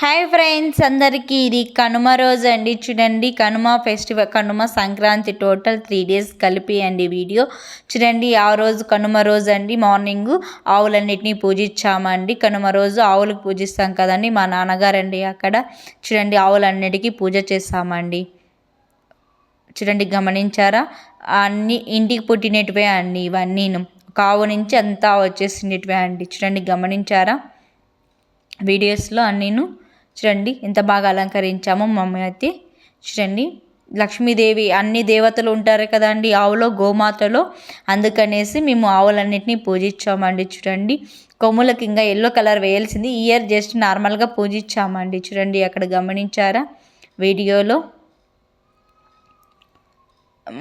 Hi friends అందరికీ ఇది కనుమ రోజు అండి. చూడండి Kanuma festival Kanuma Sankranti total three days కలిపి అండి వీడియో. చూడండి ఆ రోజు కనుమ రోజు అండి. మార్నింగ్ ఆవులన్నిటినీ పూజించామండి. కనుమ రోజు ఆవులకు పూజిస్తాం కదండి మా నాన్నగారండి అక్కడ. చూడండి ఆవులన్నిటికీ పూజ చేస్తామండి. చూడండి గమనించారా? అన్ని ఇంటికి పుట్టినటివే అండి ఇవన్నీ కావు నుంచి అంతా వచ్చేసినటివే అండి. చూడండి గమనించారా? వీడియోస్లో అన్నీను చూడండి ఎంత బాగా అలంకరించామో మమ్మీ అయితే. చూడండి లక్ష్మీదేవి అన్ని దేవతలు ఉంటారు కదండి ఆవులో గోమాతలో. అందుకనేసి మేము ఆవులన్నింటినీ పూజించామండి చూడండి కొమ్ములకి ఇంకా ఎల్లో కలర్ వేయాల్సింది. ఇయర్ జస్ట్ నార్మల్గా పూజించామండి చూడండి అక్కడ గమనించారా? వీడియోలో.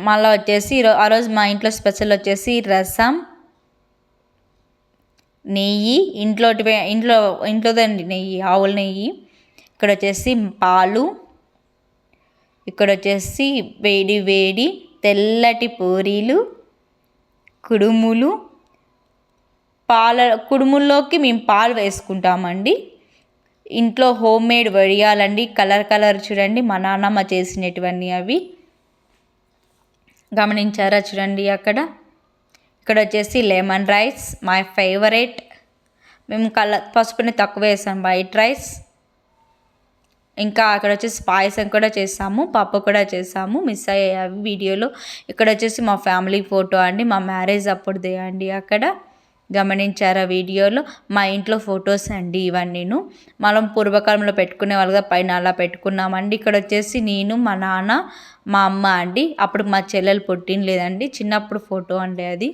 మళ్ళీ వచ్చేసి ఆ రోజు మా ఇంట్లో స్పెషల్ వచ్చేసి రసం నెయ్యి ఇంట్లో ఇంట్లో ఇంట్లోదండి నెయ్యి ఆవుల నెయ్యి. ఇక్కడ వచ్చేసి పాలు ఇక్కడ వచ్చేసి వేడి వేడి తెల్లటి పూరీలు కుడుములు. పాల కుడుముల్లోకి మేము పాలు వేసుకుంటామండి. ఇంట్లో హోమ్ మేడ్ వడియాలండి కలర్ కలర్ చూడండి మా నాన్నమ్మ చేసినటువన్నీ అవి. గమనించారా చూడండి అక్కడ. ఇక్కడ వచ్చేసి లెమన్ రైస్ మై ఫేవరెట్. మేము కలర్ పసుపుని తక్కువ వేసాం వైట్ రైస్. ఇంకా అక్కడ వచ్చేసి పాయసం కూడా చేసాము పప్పు కూడా చేసాము మిస్ అయ్యాయి వీడియోలో. ఇక్కడ వచ్చేసి మా ఫ్యామిలీ ఫోటో అండి మా మ్యారేజ్ అప్పుడుదే అండి అక్కడ. గమనించారా వీడియోలో? మా ఇంట్లో ఫొటోస్ అండి ఇవన్నీను. మనం పూర్వకాలంలో పెట్టుకునే వాళ్ళుగా పైన అలా పెట్టుకున్నామండి. ఇక్కడ వచ్చేసి నేను మా నాన్న మా అమ్మ అండి. అప్పుడు మా చెల్లెలు పుట్టిన లేదండి చిన్నప్పుడు ఫోటో అండి అది.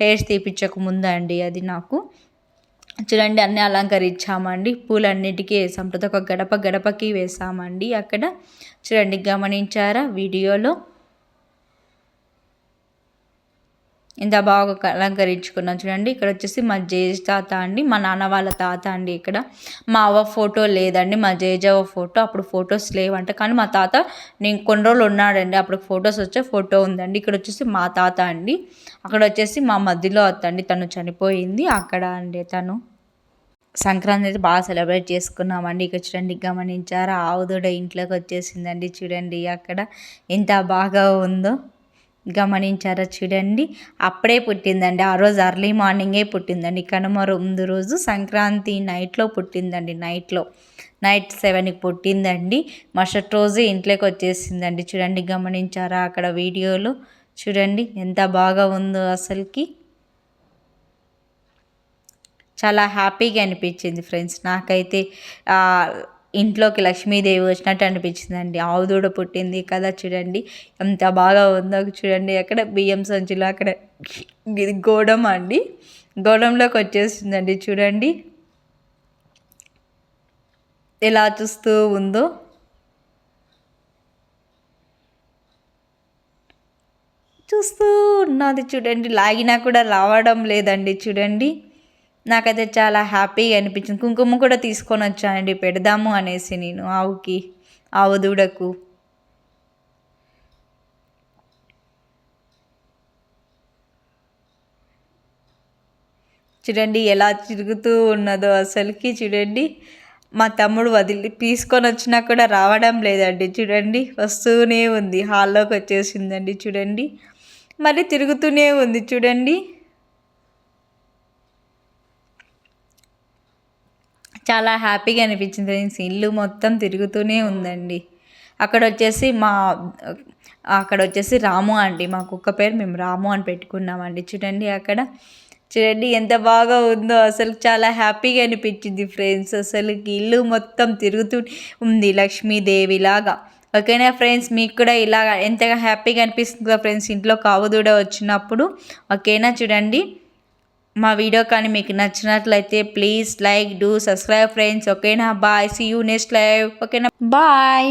హెయిర్స్ తీపించక ముందు అండి అది నాకు. చూడండి అన్నీ అలంకరించామండి. పూలన్నిటికీ వేసాం ప్రతి ఒక్క గడప గడపకి వేసామండి. అక్కడ చూడండి గమనించారా? వీడియోలో ఇంత బాగా అలంకరించుకున్నాను చూడండి ఇక్కడ వచ్చేసి మా జేజ్ తాత అండి మా నాన్న వాళ్ళ తాత అండి ఇక్కడ. మా అవ్వ ఫోటో లేదండి మా జేజవ్వ ఫోటో అప్పుడు ఫొటోస్ లేవంట. కానీ మా తాత నేను కొన్ని రోజులు ఉన్నాడండి అప్పుడు ఫొటోస్ వచ్చే ఫోటో ఉందండి. ఇక్కడ వచ్చేసి మా తాత అండి. అక్కడ వచ్చేసి మా మధ్యలో అత్తండి తను చనిపోయింది అక్కడ అండి తను. సంక్రాంతి అయితే బాగా సెలబ్రేట్ చేసుకున్నామండి. ఇక చూడండి గమనించారా? ఆవుదూడ ఇంట్లోకి వచ్చేసిందండి చూడండి అక్కడ. ఎంత బాగా ఉందో. గమనించారా చూడండి. అప్పుడే పుట్టిందండి. ఆ రోజు అర్లీ మార్నింగే పుట్టిందండి. కనుమ ముందు రోజు సంక్రాంతి నైట్లో పుట్టిందండి. నైట్లో నైట్ సెవెన్కి పుట్టిందండి. మరుసటి రోజు ఇంట్లోకి వచ్చేసిందండి. చూడండి గమనించారా అక్కడ వీడియోలో? చూడండి ఎంత బాగా ఉందో అసలుకి. చాలా హ్యాపీగా అనిపించింది ఫ్రెండ్స్. నాకైతే ఇంట్లోకి లక్ష్మీదేవి వచ్చినట్టు అనిపించిందండి. ఆవు దూడ పుట్టింది కదా చూడండి. ఎంత బాగా ఉందో చూడండి. అక్కడ బియ్యం సంచులు అక్కడ ఇది గోడం అండి. గోడంలోకి వచ్చేసిందండి చూడండి. ఎలా చూస్తూ ఉందో. చూస్తూ ఉన్నది చూడండి. లాగినా కూడా రావడం లేదండి చూడండి. నాకైతే చాలా హ్యాపీగా అనిపించింది. కుంకుమ కూడా తీసుకొని వచ్చానండి పెడదాము అనేసి నేను ఆవుకి ఆవు దూడకు. చూడండి ఎలా తిరుగుతూ ఉన్నదో అసలుకి చూడండి. మా తమ్ముడు వదిలి తీసుకొని వచ్చినా కూడా రావడం లేదండి. చూడండి వస్తూనే ఉంది. హాల్లోకి వచ్చేసిందండి చూడండి. మళ్ళీ తిరుగుతూనే ఉంది చూడండి. చాలా హ్యాపీగా అనిపించింది. ఫ్రెండ్స్ ఇల్లు మొత్తం తిరుగుతూనే ఉందండి. అక్కడ వచ్చేసి మా అక్కడ వచ్చేసి రాము అండి. మా కుక్క పేరు మేము రాము అని పెట్టుకున్నామండి. చూడండి అక్కడ. చూడండి ఎంత బాగా ఉందో. అసలు చాలా హ్యాపీగా అనిపించింది ఫ్రెండ్స్. అసలు ఇల్లు మొత్తం తిరుగుతూ ఉంది లక్ష్మీదేవి లాగా. ఓకేనా ఫ్రెండ్స్? మీకు కూడా ఇలాగ ఎంతగా హ్యాపీగా అనిపిస్తుందో ఫ్రెండ్స్ ఇంట్లో కావుదూడ వచ్చినప్పుడు. ఓకేనా? చూడండి. మా వీడియో కానీ మీకు నచ్చినట్లయితే please like do subscribe friends. ఓకేనా? Bye. See you next live ఓకేనా? బాయ్.